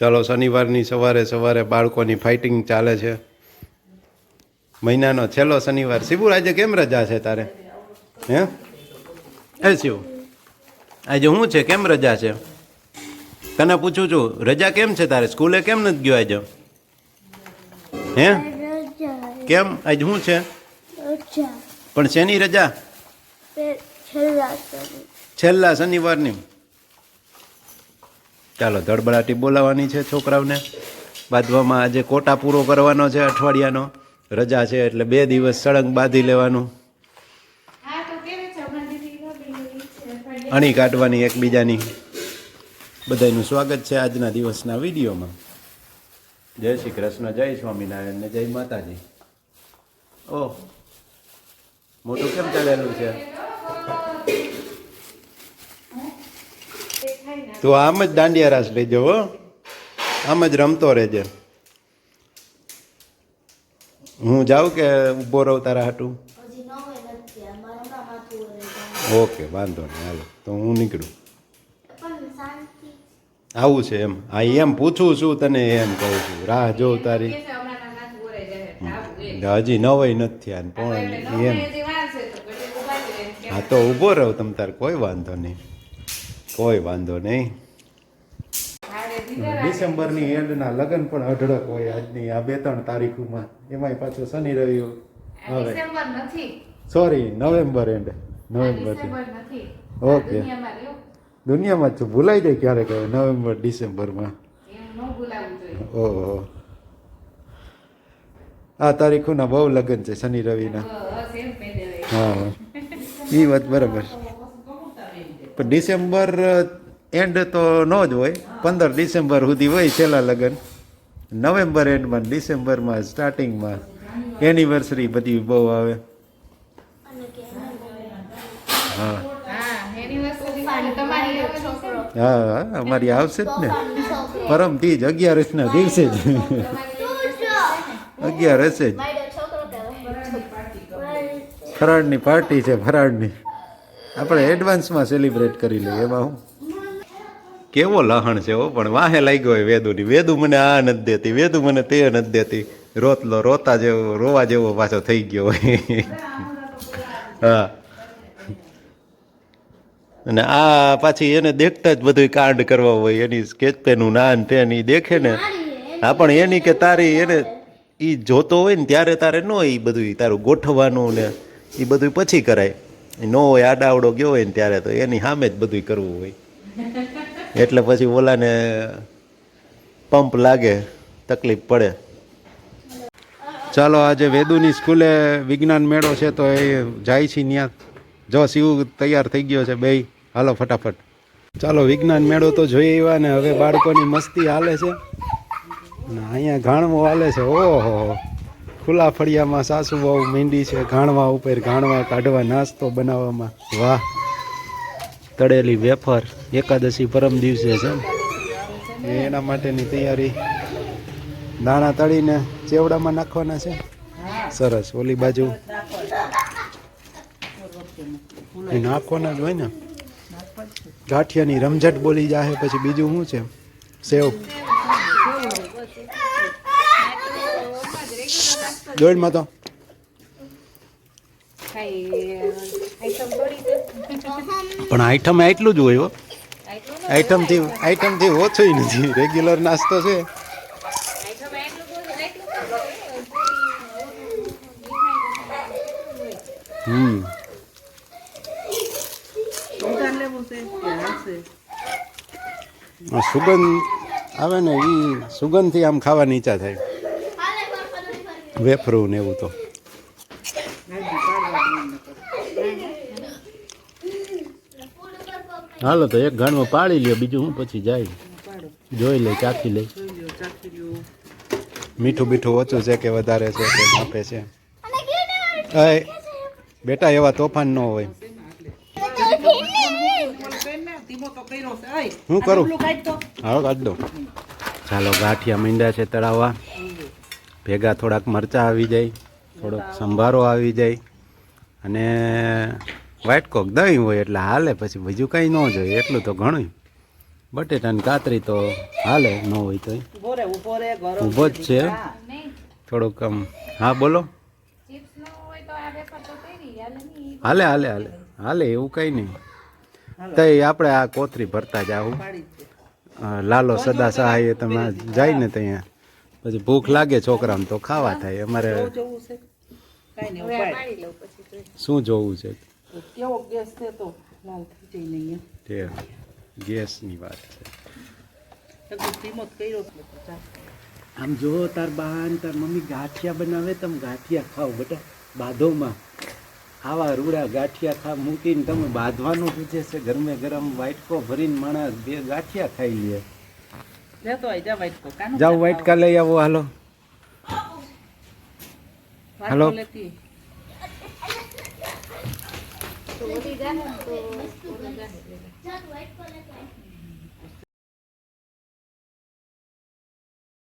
ચાલો શનિવારની સવારે સવારે બાળકોની ફાઇટિંગ ચાલે છે. મહિનાનો છેલ્લો શનિવાર. શિબુર આજે કેમ રજા છે તારે? હે? એ શિવ આજે શું છે? કેમ રજા છે? તને પૂછું છું રજા કેમ છે તારે? સ્કૂલે કેમ નથી ગયો આજે? હે? કેમ? આજે શું છે? પણ શેની રજા? છેલ્લા શનિવારની. ચાલો ધડબડાટી બોલાવવાની છે છોકરાઓને. બાંધવામાં આજે કોટા પૂરો કરવાનો છે અઠવાડિયાનો. રજા છે એટલે બે દિવસ સળંગ બાંધી લેવાનું. અણી કાઢવાની એકબીજાની. બધાનું સ્વાગત છે આજના દિવસના વિડીયોમાં. જય શ્રી કૃષ્ણ જય સ્વામિનારાયણ ને જય માતાજી. ઓહ મોટું કેમ ચાલેલું છે? તું આમ જ દાંડિયા રાસ લેજો હો. આમ જ રમતો રહેજે. હું જાઉં કે ઊભો રહું તારા હાટું? ઓકે વાંધો નહીં હાલો. તો હું નીકળું. આવું છે એમ. હા એમ પૂછું છું તને એમ કહું છું. રાહ જો તારી. હજી નવાઈ નથી થયા પણ એમ. હા તો ઊભો રહો તમ તાર કોઈ વાંધો નહીં. કોઈ વાંધો નહીં. ડિસેમ્બરની એન્ડના લગ્ન પણ અઢળક હોય આજની આ બે ત્રણ તારીખોમાં. એમાંય પાછો શનિ રવિ હવે sorry November and November okay. દુનિયામાં જ ભૂલાઈ જાય ક્યારેક હવે નવેમ્બર ડિસેમ્બરમાં. એમ ન ઓહો. આ તારીખોના બહુ લગ્ન છે શનિ રવિના. હા એ વાત બરાબર પણ ડિસેમ્બર એન્ડ તો ન જ હોય. પંદર ડિસેમ્બર સુધી હોય છેલ્લા લગ્ન. નવેમ્બર એન્ડમાં ડિસેમ્બરમાં સ્ટાર્ટિંગમાં એનિવર્સરી બધી બહુ આવે. હા. હા અમારી આવશે જ ને. પરમથી જ, અગિયારસના દિવસે જ. અગિયારસે જ. ફરાળની પાર્ટી છે, ફરાળની. આપણે એડવાન્સમાં સેલિબ્રેટ કરી લઈએ, એમાં હું? કેવો લહણ છે હો, પણ વાહે લાગ્યો હોય વેદુની. વેદુ મને આ નથી દેતી, વેદુ મને તે નથી દેતી. રોતલો, રોતા જેવો, રોવા જેવો પાછો થઈ ગયો હોય. હા. અને આ પાછી એને દેખતા જ બધું કાંડ કરવા હોય, એની સ્કેચ પેનું નાન પેન એ દેખે ને. હા, પણ એની કે તારી એને એ જોતો હોય ને ત્યારે તારે ન એ બધું તારું ગોઠવવાનું ને એ બધું પછી કરાય. ન હોય, આડાવડો ગયો હોય ને ત્યારે તો એની સામે જ બધું કરવું હોય. એટલે પછી ઓલાને પંપ લાગે, તકલીફ પડે. ચાલો આજે વેદુની સ્કૂલે વિજ્ઞાન મેળો છે તો એ જાય છે ત્યાં જો શિવ તૈયાર થઈ ગયો છે બે હાલો, ફટાફટ. ચાલો, વિજ્ઞાન મેળો તો જોઈ આવ્યા ને હવે બાળકોની મસ્તી હાલે છે. અહીંયા ઘાણવો હાલે છે. ઓહો. ખુલ્લા ફળિયામાં સાસુ બહુ મીંડી છે, ઘાણવા ઉપર ઘાણવા કાઢવા નાસ્તો બનાવવામાં. વાહ. તળેલી વેફર એકાદશી પરમ દિવસે છે એના માટેની તૈયારી. દાણા તળીને ચેવડામાં નાખવાના છે? સરસ. ઓલી બાજુ. નાખવાના જ હોય ને. ગાંઠિયાની રમઝટ બોલી જાહે, પછી બીજું શું છે? સેવ. જોઈનમાં તો પણ આઈટમ એટલું જ હોય હો. આઈટમથી આઈટમથી ઓછું નથી. રેગ્યુલર નાસ્તો છે. હમ. સુગંધ આવે ને એ સુગંધથી આમ ખાવાની ઈચ્છા થાય. વેફરું ને એવું તો. હાલો તો એક ઘાણમાં પાડી લ્યો, બીજું હું પછી જાય? જોઈ લે, ચાખી લે. મીઠું મીઠું ઓછું છે કે વધારે છે કે માપે છે? બેટા, એવા તોફાન ન હોય. હું કરું? હાલો, કાઢ દો ચાલો, ગાંઠિયા મીંડા છે તળાવવા. ભેગા થોડાક મરચાં આવી જાય થોડોક સંભારો આવી જાય. અને વ્હાઈટ કોક દહીં હોય એટલે હાલે પછી બીજું કંઈ ન જોઈએ એટલું તો ઘણું બટેટાની કાતરી તો હાલે ન હોય તો ઊભો જ છે. થોડુંક આમ હા બોલો. ચિપ્સ નો હોય તો આ વેફર તો કરી હાલે હાલે હાલે હાલે. એવું કઈ નહીં. તો આપણે આ કોથરી ભરતા જાવું જ આવું લાલો સદા સહાય તમે જાય ને ત્યાં. પછી ભૂખ લાગે છોકરાને તો ખાવા થાય. અમારે શું જોવું છે? કેવો ગેસ છે તો લાલ થઈ જાય નહીં ગેસની વાત છે. આમ જો તાર બાન તાર મમ્મી ગાંઠિયા બનાવે તમે ગાંઠિયા ખાઓ બેટા. બાધોમાં. આવા રૂડા ગાંઠિયા ખા મૂકીને તમે બાંધવાનું પૂછે છે. ગરમે ગરમ વાઇટકો ભરીને માણસ બે ગાંઠિયા ખાઈ લે. લે તો આઈ જા વાઇટકો કાનું જાઓ વાટકા લઈ આવો હાલો. હાલો. લેતી તો.